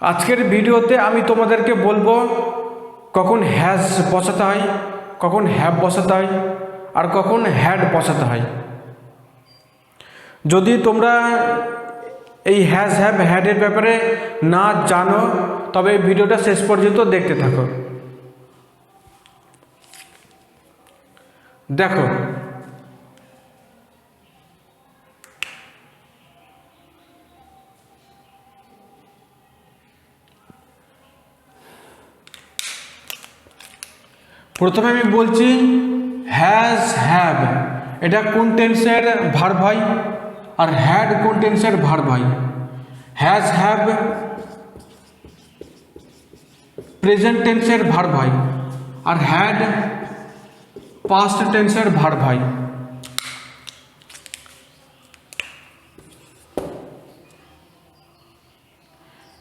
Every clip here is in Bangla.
আজকের ভিডিওতে আমি তোমাদেরকে বলব কখন হ্যাজ বসাতে হয়, কখন হ্যাভ বসাতে হয়, আর কখন হ্যাড বসাতে হয়। যদি তোমরা এই হ্যাজ হ্যাভ হ্যাডের ব্যাপারে না জানো, তবে এই ভিডিওটা শেষ পর্যন্ত দেখতে থাকো। দেখো প্রথমে আমি বলছি হ্যাজ হ্যাভ এটা কোন টেন্সের ভার ভাই আর হ্যাড কোন টেন্সের ভার ভাই হ্যাজ হ্যাভ প্রেজেন্ট টেন্সের ভার ভাই আর হ্যাড পাস্ট টেন্সের ভার ভাই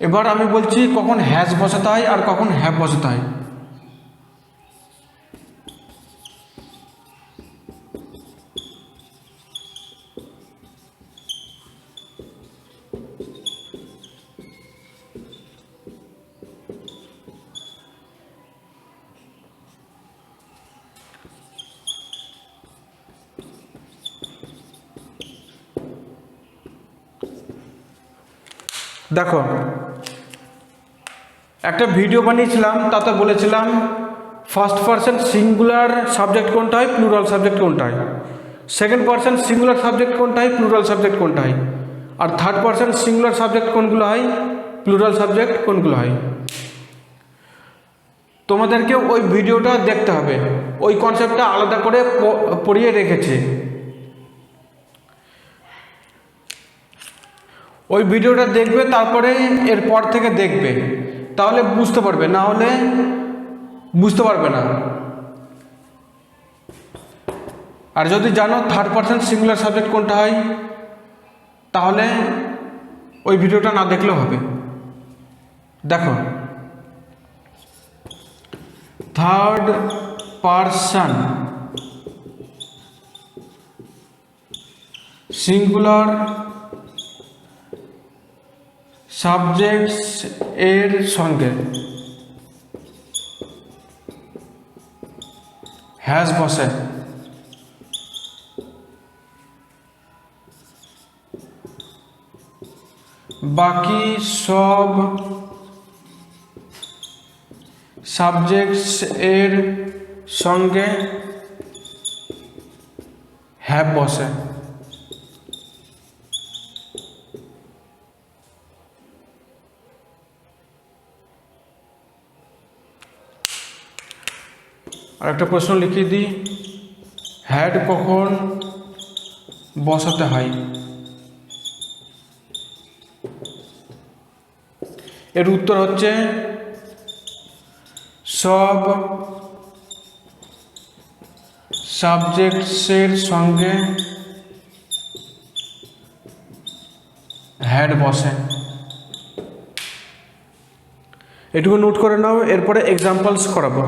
এবার আমি বলছি কখন হ্যাজ বসাতে হয় আর কখন হ্যাভ বসাতে হয়। দেখো, একটা ভিডিও বানিয়েছিলাম, তাতে বলেছিলাম ফার্স্ট পার্সন সিঙ্গুলার সাবজেক্ট কোনটা হয় প্লুরাল সাবজেক্ট কোনটা হয়। সেকেন্ড পার্সন সিঙ্গুলার সাবজেক্ট কোনটা হয় প্লুরাল সাবজেক্ট কোনটা হয়। আর থার্ড পার্সন সিঙ্গুলার সাবজেক্ট কোনগুলো হয় প্লুরাল সাবজেক্ট কোনগুলো হয়। তোমাদেরকে ওই ভিডিওটা দেখতে হবে। ওই কনসেপ্টটা আলাদা করে পড়িয়ে রেখেছে। ওই ভিডিওটা দেখবে, তারপরে এরপর থেকে দেখবে। তাহলে বুঝতে পারবে, না হলে বুঝতে পারবে না। আর যদি জানো থার্ড পার্সন সিঙ্গুলার সাবজেক্ট কোনটা হয়, তাহলে ওই ভিডিওটা না দেখলেও হবে। দেখো। থার্ড পার্সন সিঙ্গুলার সাবজেক্টস এর সঙ্গে হ্যাজ বসে। বাকি সব সাবজেক্টস এর সঙ্গে হ্যাভ বসে। আর একটা প্রশ্ন লিখিয়ে দিই। হ্যাড কখন বসাতে হয়? এর উত্তর হচ্ছে সব সাবজেক্টসের সঙ্গে হ্যাড বসে। এটুকু নোট করে নাও, এরপরে এক্সাম্পলস করাবো।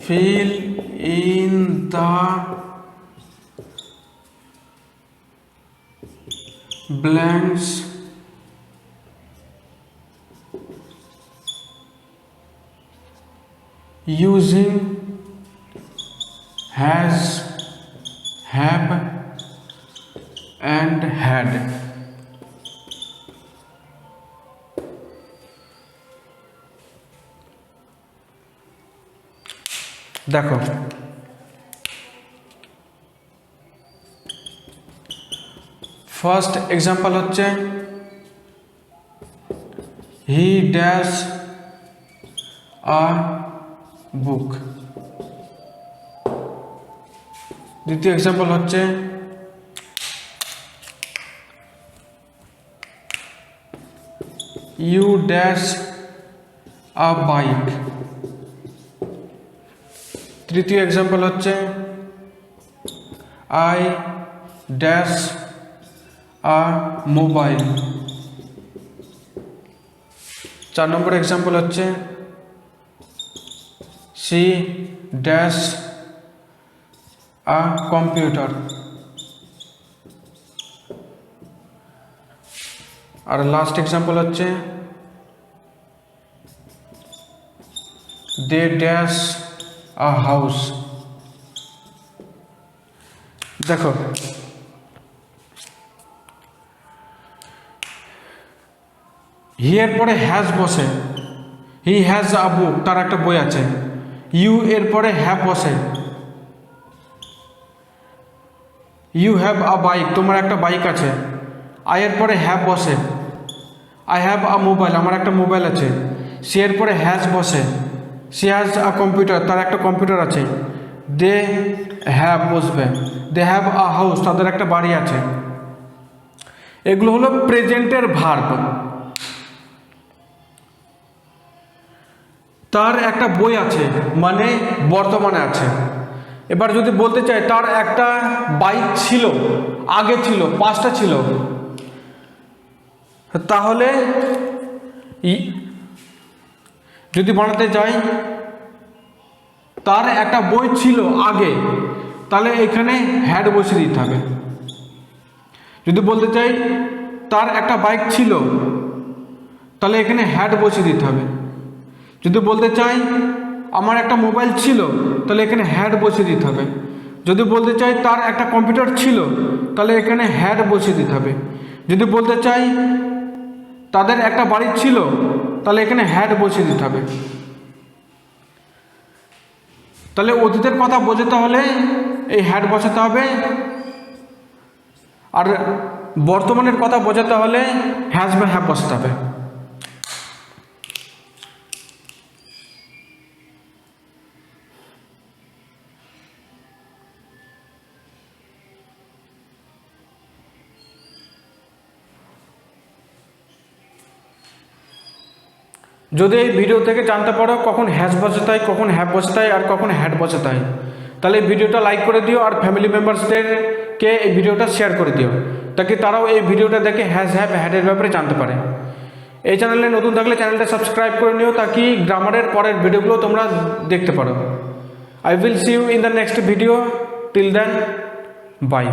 Fill in the blanks. Using has have and had দেখো। ফার্স্ট এক্সাম্পল হচ্ছে হি ড্যাশ আ বুক দ্বিতীয় এক্সাম্পল হচ্ছে ইউ ড্যাশ আ বাইক তৃতীয় এক্সাম্পল হচ্ছে আই ড্যাশ আ মোবাইল চার নম্বর এক্সাম্পল হচ্ছে সি ড্যাশ আ কম্পিউটার আর লাস্ট এক্সাম্পল হচ্ছে দে ড্যাশ আ হাউস দেখো হি এর পরে হ্যাজ বসে। হি হ্যাজ আ বুক তার একটা বই আছে। ইউ এর পরে হ্যাভ বসে। ইউ হ্যাভ আ বাইক তোমার একটা বাইক আছে। আই এর পরে হ্যাভ বসে। আই হ্যাভ আ মোবাইল আমার একটা মোবাইল আছে। সি এর পরে হ্যাজ বসে। সি হ্যাজ আ কম্পিউটার তার একটা কম্পিউটার আছে। দে হ্যাভ বসবে দে হ্যাভ আ হাউস তাদের একটা বাড়ি আছে। এগুলো হলো প্রেজেন্টের ভার্ব। তার একটা বই আছে মানে বর্তমানে আছে। এবার যদি বলতে চাই, তার একটা বাইক ছিল, আগে ছিল, পাঁচটা ছিল। তাহলে যদি বানাতে চাই, তার একটা বই ছিল আগে, তাহলে এখানে হ্যাড বসিয়ে দিতে হবে। যদি বলতে চাই, তার একটা বাইক ছিল, তাহলে এখানে হ্যাড বসিয়ে দিতে হবে। যদি বলতে চাই, আমার একটা মোবাইল ছিল, তাহলে এখানে হ্যাড বসিয়ে দিতে হবে। যদি বলতে চাই, তার একটা কম্পিউটার ছিল, তাহলে এখানে হ্যাড বসিয়ে দিতে হবে। যদি বলতে চাই, তাদের একটা বাড়ি ছিল তাহলে এখানে হ্যাড বসিয়ে দিতে হবে। তাহলে অতীতের কথা বোঝাতে হলে এই হ্যাড বসাতে হবে। আর বর্তমানের কথা বোঝাতে হলে হ্যাজ বা হ্যাপ বসাতে হবে। যদি এই ভিডিও থেকে জানতে পারো কখন হ্যাশ বসাতে হয় কখন হ্যাপ বসাতে হয় আর কখন হ্যাড বসাতে হয় তাহলে ভিডিওটা লাইক করে দিও আর ফ্যামিলি মেম্বার্সদেরকে এই ভিডিওটা শেয়ার করে দিও তাকে তারাও এই ভিডিওটা দেখে হ্যাশ হ্যাপ হ্যাডের ব্যাপারে জানতে পারে। এই চ্যানেলে নতুন থাকলে চ্যানেলটা সাবস্ক্রাইব করে নিও তাকি গ্রামারের পরের ভিডিওগুলো তোমরা দেখতে পারো। I will see you in the next video till then bye